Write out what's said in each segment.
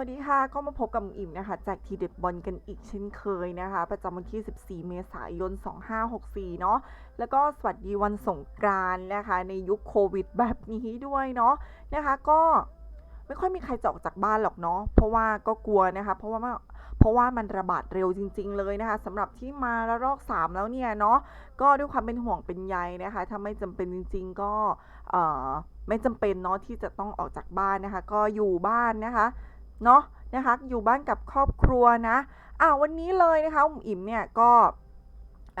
วัสดีค่ะ ก็มาพบกับอิ่มนะคะ จากทีเด็ดบอลกันอีกเช่นเคยนะคะ ประจำวันที่ 14 เมษายน 2564 เนาะแล้วก็สวัสดีวันสงกรานต์นะคะ ในยุคโควิดแบบนี้ด้วยเนาะนะคะก็ไม่ค่อยมีใครจะออกจากบ้านหรอกเนาะเพราะว่าก็กลัวนะคะ เพราะว่าเพราะว่ามันระบาดเร็วจริง ๆ เลยนะคะสำหรับที่มาระลอก 3 แล้วเนี่ยเนาะก็ด้วยความเป็นห่วงเป็นใยนะคะ ถ้าไม่จำเป็นจริง ๆ ก็เออไม่จำเป็นเนาะที่จะต้องออกจากบ้านนะคะ ก็อยู่บ้านนะคะ เนาะนะคะอยู่บ้านกับครอบครัวนะอ่าวันนี้เลยนะคะอุ๋มอิ่มเนี่ยก็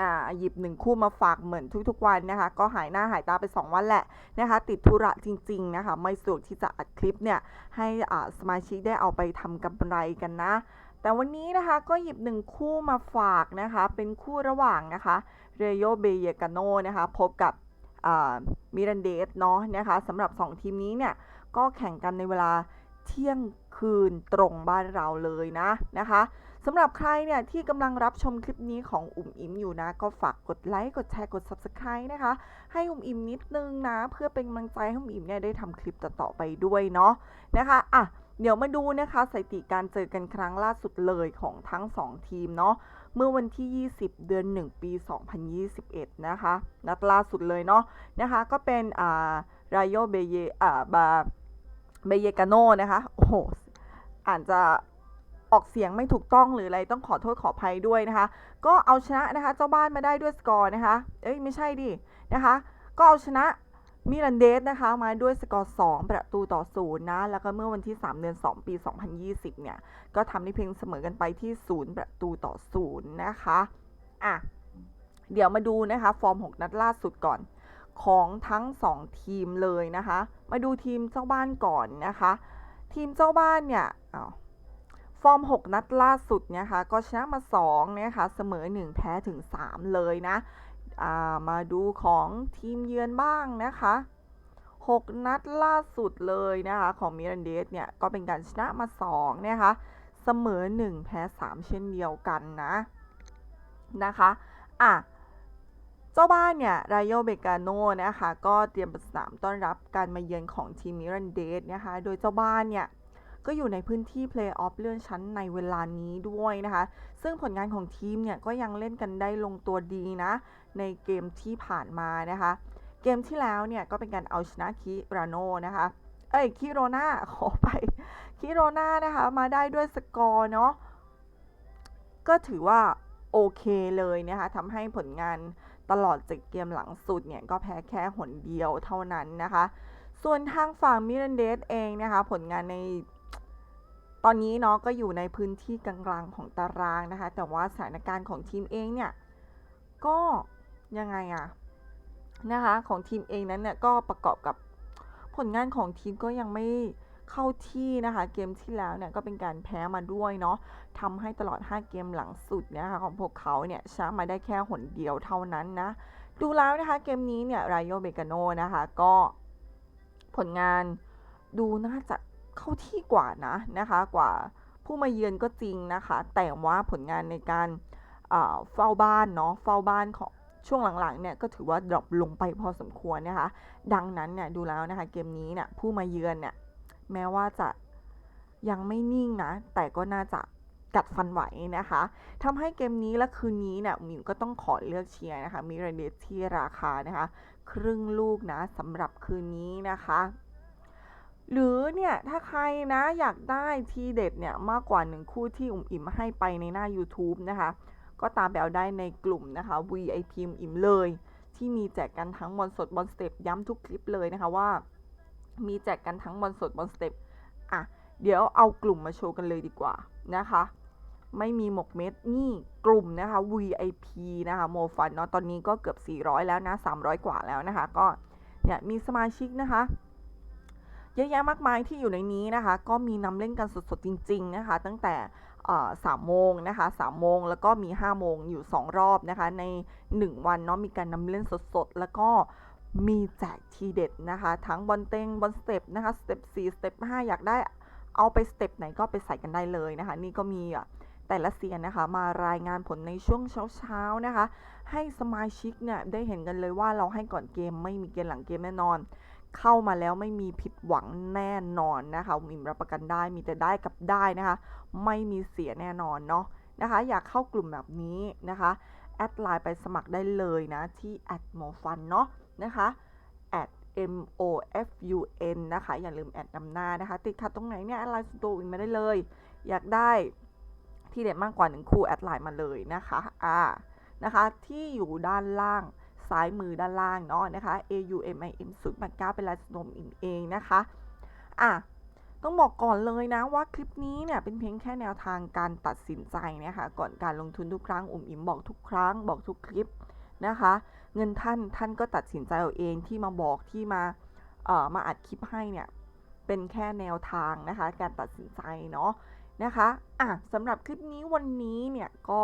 อ่าหยิบหนึ่งคู่มาฝากเหมือนทุกๆวันนะคะ ก็หายหน้าหายตาไป 2 วันแหละนะคะ ติดธุระจริง ๆ นะคะ ไม่สะดวกที่จะอัดคลิปเนี่ยให้อ่าสมาชิกได้เอาไปทำกำไรกันนะ แต่วันนี้นะคะก็หยิบหนึ่งคู่มาฝากนะคะ เป็นคู่ระหว่างนะคะเรโยเบเยกาโนนะคะ พบกับมิรันเดสเนาะนะคะสำหรับ 2 ทีมนี้เนี่ย ก็แข่งกันในเวลาเที่ยง คืนตรงบ้านเราเลยนะนะคะสำหรับใครเนี่ยที่กำลังรับชมคลิปนี้ของอุ่มอิมอยู่นะ ก็ฝากกดไลค์กดแชร์กด Subscribe นะคะ ให้อุ่มอิมนิดนึงนะ เพื่อเป็นกำลังใจให้อุ่มอิมเนี่ยได้ทำคลิปต่อๆไปด้วยเนาะนะคะอะเดี๋ยวมาดูนะคะสถิติการเจอกันครั้งล่าสุดเลยของทั้ง 2 ทีมเนาะเมื่อวันที่ 20 เดือน 1 ปี 2021 นะคะ นัดล่าสุดเลยเนาะนะคะก็เป็นอ่ารายโยเบเยอ่าบาเบเยกาโนนะคะโอ้โห อานจะออกเสียงไม่ถูกต้องหรืออะไรต้องขอโทษขออภัยด้วยนะคะ ก็เอาชนะนะคะ เจ้าบ้านมาได้ด้วยสกอร์นะคะ เอ้ยไม่ใช่ดินะคะ ก็เอาชนะมิลันเดสนะคะมาด้วยสกอร์ 2 ประตูต่อศูนย์นะ แล้วก็เมื่อวันที่ 3 เดือน 2 ปี 2020 เนี่ย ก็ทำได้เพียงเสมอกันไปที่ 0 ประตูต่อศูนย์นะคะ อะ เดี๋ยวมาดูนะคะ ฟอร์ม 6 นัดล่าสุดก่อน ของทั้ง 2 ทีมเลยนะคะ มาดูทีมเจ้าบ้านก่อนนะคะ ทีมเจ้าบ้านเนี่ยอาฟอร์ม 6 นัดล่าสุดเนี่ยค่ะก็ชนะมา2นะคะเสมอ 1 แพ้ถึง 3 เลยนะามาดูของทีมเยือนบ้างนะคะ 6 นัดล่าสุดเลยนะคะของมิรันเดสเนี่ยก็เป็นการชนะมา2นะคะเสมอ 1 แพ้ 3 เช่นเดียวกันนะนะคะอะ เจ้าบ้านเนี่ยรายโยเบกาโนนะคะก็เตรียมสนามต้อนรับการมาเยือนของทีมมิรันเดสนะคะ โดยเจ้าบ้านเนี่ยก็อยู่ในพื้นที่เพลย์ออฟเลื่อนชั้นในเวลานี้ด้วยนะคะ ซึ่งผลงานของทีมเนี่ยก็ยังเล่นกันได้ลงตัวดีนะ ในเกมที่ผ่านมานะคะ เกมที่แล้วเนี่ยก็เป็นการเอาชนะคิราโนนะคะ เอ้ยคิโรนาขอไปคิโรนานะคะมาได้ด้วยสกอร์เนาะก็ถือว่าโอเคเลยนะคะทำให้ผลงาน ตลอด7เกมหลังสุดเนี่ยก็แพ้แค่หนเดียวเท่านั้นนะคะ ส่วนทางฝั่งมิรันเดสเองนะคะ ผลงานในตอนนี้เนาะก็อยู่ในพื้นที่กลางๆของตารางนะคะ แต่ว่าสถานการณ์ของทีมเองเนี่ยก็ยังไงอะนะคะของทีมเองนั้นเนี่ยก็ประกอบกับผลงานของทีมก็ยังไม่ เข้าที่นะคะเกมที่แล้วเนี่ยก็เป็นการแพ้มาด้วยเนาะทำให้ตลอด 5 เกมหลังสุดเนะคะของพวกเขาเนี่ยชนะมาได้แค่หนเดียวเท่านั้นนะดูแล้วนะคะเกมนี้เนี่ยไรโยเบกาโนนะคะก็ผลงานดูน่าจะเข้าที่กว่านะนะคะกว่าผู้มาเยือนก็จริงนะคะ แต่ว่าผลงานในการเฝ้าบ้านเนาะเฝ้าบ้านของช่วงหลังๆเนี่ยก็ถือว่าดรอปลงไปพอสมควรนะคะ ดังนั้นเนี่ยดูแล้วนะคะเกมนี้เนี่ยผู้มาเยือนเนี่ย แม้ว่าจะยังไม่นิ่งนะ แต่ก็น่าจะกัดฟันไหวนะคะทำให้เกมนี้และคืนนี้เนี่ยมิวก็ต้องขอเลือกเชียร์นะคะมิราเดสที่ราคานะคะ ครึ่งลูกนะสำหรับคืนนี้นะคะ หรือเนี่ย ถ้าใครนะอยากได้ทีเด็ดเนี่ย มากกว่าหนึ่งคู่ที่อุ่มอิ่มให้ไปในหน้า YouTube นะคะ ก็ตามไปเอาได้ในกลุ่มนะคะ VIP อิ่มเลย ที่มีแจกกันทั้งบอลสดบอลสเต็ปย้ำทุกคลิปเลยนะคะว่า มีแจกกันทั้งบอลสดบอลสเต็ปอะเดี๋ยวเอากลุ่มมาโชว์กันเลยดีกว่านะคะ ไม่มีหมกเม็ดนี่กลุ่มนะคะ VIP นะคะโมฟันเนาะตอนนี้ก็เกือบ 400 แล้วนะ 300 กว่าแล้วนะคะ ก็เนี่ยมีสมาชิกนะคะ เยอะแยะมากมายที่อยู่ในนี้นะคะ ก็มีนำเล่นกันสดๆจริง ๆนะคะ ตั้งแต่สามโมงนะคะสามโมงแล้วก็มี5โมงอยู่ 2 รอบนะคะ ใน 1 วันเนาะมีการนำเล่นสดๆ แล้วก็ มีแจกทีเด็ดนะคะ ทั้งบอลเต็งบอลสเต็ปนะคะสเต็ป4สเต็ป5อยากได้เอาไปสเต็ปไหนก็ไปใส่กันได้เลยนะคะ นี่ก็มีแต่ละเซียนนะคะ มารายงานผลในช่วงเช้าๆนะคะ ให้สมาชิกเนี่ยได้เห็นกันเลยว่าเราให้ก่อนเกมไม่มีเกมหลังเกมแน่นอน เข้ามาแล้วไม่มีผิดหวังแน่นอนนะคะมอิมรับประกันได้มีแต่ได้กับได้นะคะ ไม่มีเสียแน่นอนเนาะนะคะ อยากเข้ากลุ่มแบบนี้นะคะ แอดไลน์ไปสมัครได้เลยนะที่ a d m o f u n เนาะ นะคะ at m o f u n นะคะ อย่าลืมแอดนำหน้านะคะ ติดขัดตรงไหนเนี่ยแอดไลน์ส่วนตัวอินมาได้เลย อยากได้ที่เด็ดมากกว่าหนึ่งคู่แอดไลน์มาเลยนะคะอ่านะคะที่อยู่ด้านล่างซ้ายมือด้านล่างเนาะนะคะ a u m i m 0 8 9เป็นไลน์ส่วนตัวอินเองนะคะอะต้องบอกก่อนเลยนะว่าคลิปนี้เนี่ยเป็นเพียงแค่แนวทางการตัดสินใจนะคะก่อนการลงทุนทุกครั้งอุ่มอิมบอกทุกครั้งบอกทุกคลิป นะคะ เงินท่านท่านก็ตัดสินใจเอาเองที่มาบอกที่มาเอ่อมาอัดคลิปให้เนี่ยเป็นแค่แนวทางนะคะ การตัดสินใจเนาะนะคะอะสำหรับคลิปนี้วันนี้เนี่ยก็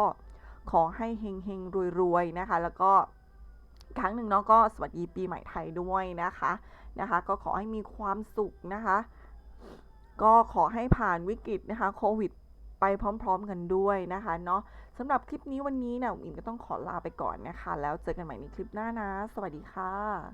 ขอให้เฮงเฮงรวยๆนะคะ แล้วก็ครั้งหนึ่งเนาะก็สวัสดีปีใหม่ไทยด้วยนะคะนะคะ ก็ขอให้มีความสุขนะคะ ก็ขอให้ผ่านวิกฤตนะคะโควิด ไปพร้อมๆกันด้วยนะคะเนาะสำหรับคลิปนี้วันนี้เนี่ยอิมก็ต้องขอลาไปก่อนนะคะ แล้วเจอกันใหม่ในคลิปหน้านะ สวัสดีค่ะ